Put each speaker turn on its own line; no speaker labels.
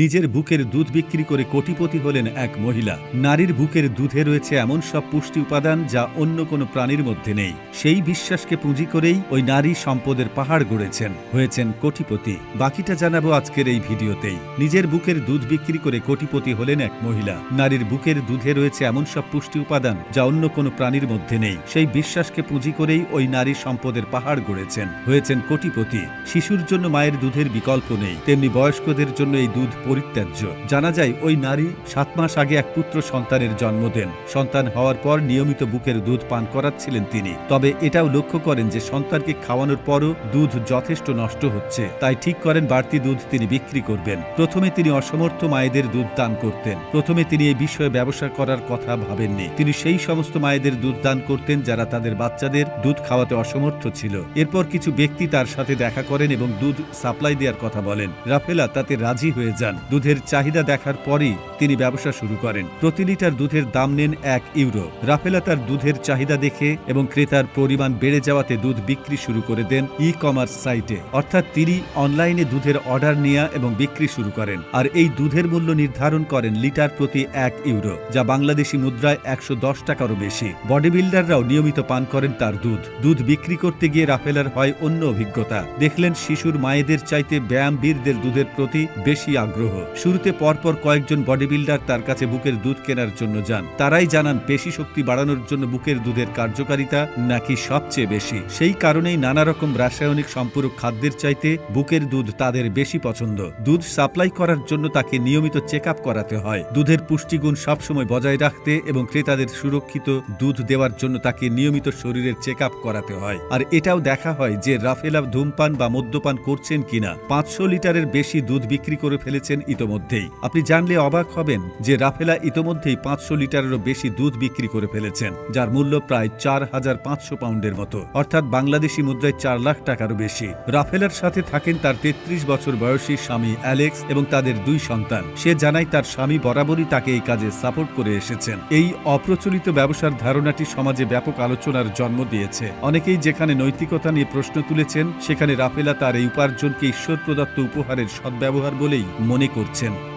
নিজের বুকের দুধ বিক্রি করে কোটিপতি হলেন এক মহিলা। নারীর বুকের দুধে রয়েছে এমন সব পুষ্টি উপাদান যা অন্য কোনো প্রাণীর মধ্যে নেই। সেই বিশ্বাসকে পুঁজি করেই ওই নারী সম্পদের পাহাড় গড়েছেন, হয়েছেন কোটিপতি। বাকিটা জানাব আজকের এই ভিডিওতেই। নিজের বুকের দুধ বিক্রি করে কোটিপতি হলেন এক মহিলা। নারীর বুকের দুধে রয়েছে এমন সব পুষ্টি উপাদান যা অন্য কোনো প্রাণীর মধ্যে নেই। সেই বিশ্বাসকে পুঁজি করেই ওই নারী সম্পদের পাহাড় গড়েছেন, হয়েছেন কোটিপতি। শিশুর জন্য মায়ের দুধের বিকল্প নেই। তেমনি বয়স্কদের জন্য এই দুধ পরিত্যাজ্য। জানা যায়, ওই নারী সাত মাস আগে এক পুত্র সন্তানের জন্ম দেন। সন্তান হওয়ার পর নিয়মিত বুকের দুধ পান করাচ্ছিলেন তিনি। তবে এটাও লক্ষ্য করেন যে সন্তানকে খাওয়ানোর পরও দুধ যথেষ্ট নষ্ট হচ্ছে। তাই ঠিক করেন, বাড়তি দুধ তিনি বিক্রি করবেন। প্রথমে তিনি অসমর্থ মায়েদের দুধ দান করতেন। প্রথমে তিনি এই বিষয়ে ব্যবসা করার কথা ভাবেননি। তিনি সেই সমস্ত মায়েদের দুধ দান করতেন যারা তাদের বাচ্চাদের দুধ খাওয়াতে অসমর্থ ছিল। এরপর কিছু ব্যক্তি তার সাথে দেখা করেন এবং দুধ সাপ্লাই দেওয়ার কথা বলেন। রাফেলা তাতে রাজি হয়ে যান। দুধের চাহিদা দেখার পরই তিনি ব্যবসা শুরু করেন। প্রতি লিটার দুধের দাম নেন এক ইউরো। রাফেলা তার দুধের চাহিদা দেখে এবং ক্রেতার পরিমাণ বেড়ে যাওয়াতে দুধ বিক্রি শুরু করে দেন ই কমার্স সাইটে। অর্থাৎ তিনি অনলাইনে দুধের অর্ডার নেওয়া এবং বিক্রি শুরু করেন। আর এই দুধের মূল্য নির্ধারণ করেন লিটার প্রতি এক ইউরো, যা বাংলাদেশি মুদ্রায় একশো দশ টাকারও বেশি। বডি বিল্ডাররাও নিয়মিত পান করেন তার দুধ। দুধ বিক্রি করতে গিয়ে রাফেলার হয় অন্য অভিজ্ঞতা। দেখলেন শিশুর মায়েদের চাইতে ব্যায়াম বীরদের দুধের প্রতি বেশি আগ্রহ। শুরুতে পরপর কয়েকজন বডি বিল্ডার তার কাছে বুকের দুধ কেনার জন্য যান। তারাই জানান পেশি শক্তি বাড়ানোর জন্য বুকের দুধের কার্যকারিতা নাকি সবচেয়ে বেশি। সেই কারণেই নানা রকম রাসায়নিক সম্পূরক খাদ্যের চাইতে বুকের দুধ তাদের বেশি পছন্দ। দুধ সাপ্লাই করার জন্য তাকে নিয়মিত চেক আপ করাতে হয়। দুধের পুষ্টিগুণ সবসময় বজায় রাখতে এবং ক্রেতাদের সুরক্ষিত দুধ দেওয়ার জন্য তাকে নিয়মিত শরীরের চেক আপ করাতে হয়। আর এটাও দেখা হয় যে রাফেলা ধূমপান বা মদ্যপান করছেন কিনা। পাঁচশো লিটারের বেশি দুধ বিক্রি করে ফেলেছেন ইতোমধ্যেই। আপনি জানলে অবাক হবেন যে রাফেলা ইতোমধ্যেই পাঁচশো লিটারেরও বেশি দুধ বিক্রি করে ফেলেছেন, যার মূল্য প্রায় চার হাজার পাঁচশো পাউন্ডের মতো। অর্থাৎ বাংলাদেশি মুদ্রায় চার লাখ টাকারও বেশি। রাফেলার সাথে থাকেন তার তেত্রিশ বছর বয়সী স্বামী অ্যালেক্স এবং তাদের দুই সন্তান। সে জানায় তার স্বামী বরাবরই তাকে এই কাজে সাপোর্ট করে এসেছেন। এই অপ্রচলিত ব্যবসার ধারণাটি সমাজে ব্যাপক আলোচনার জন্ম দিয়েছে। অনেকেই যেখানে নৈতিকতা নিয়ে প্রশ্ন তুলেছেন, সেখানে রাফেলা তার এই উপার্জনকে ঈশ্বর প্রদত্ত উপহারের সদ্ব্যবহার বলেই মনে করছেন।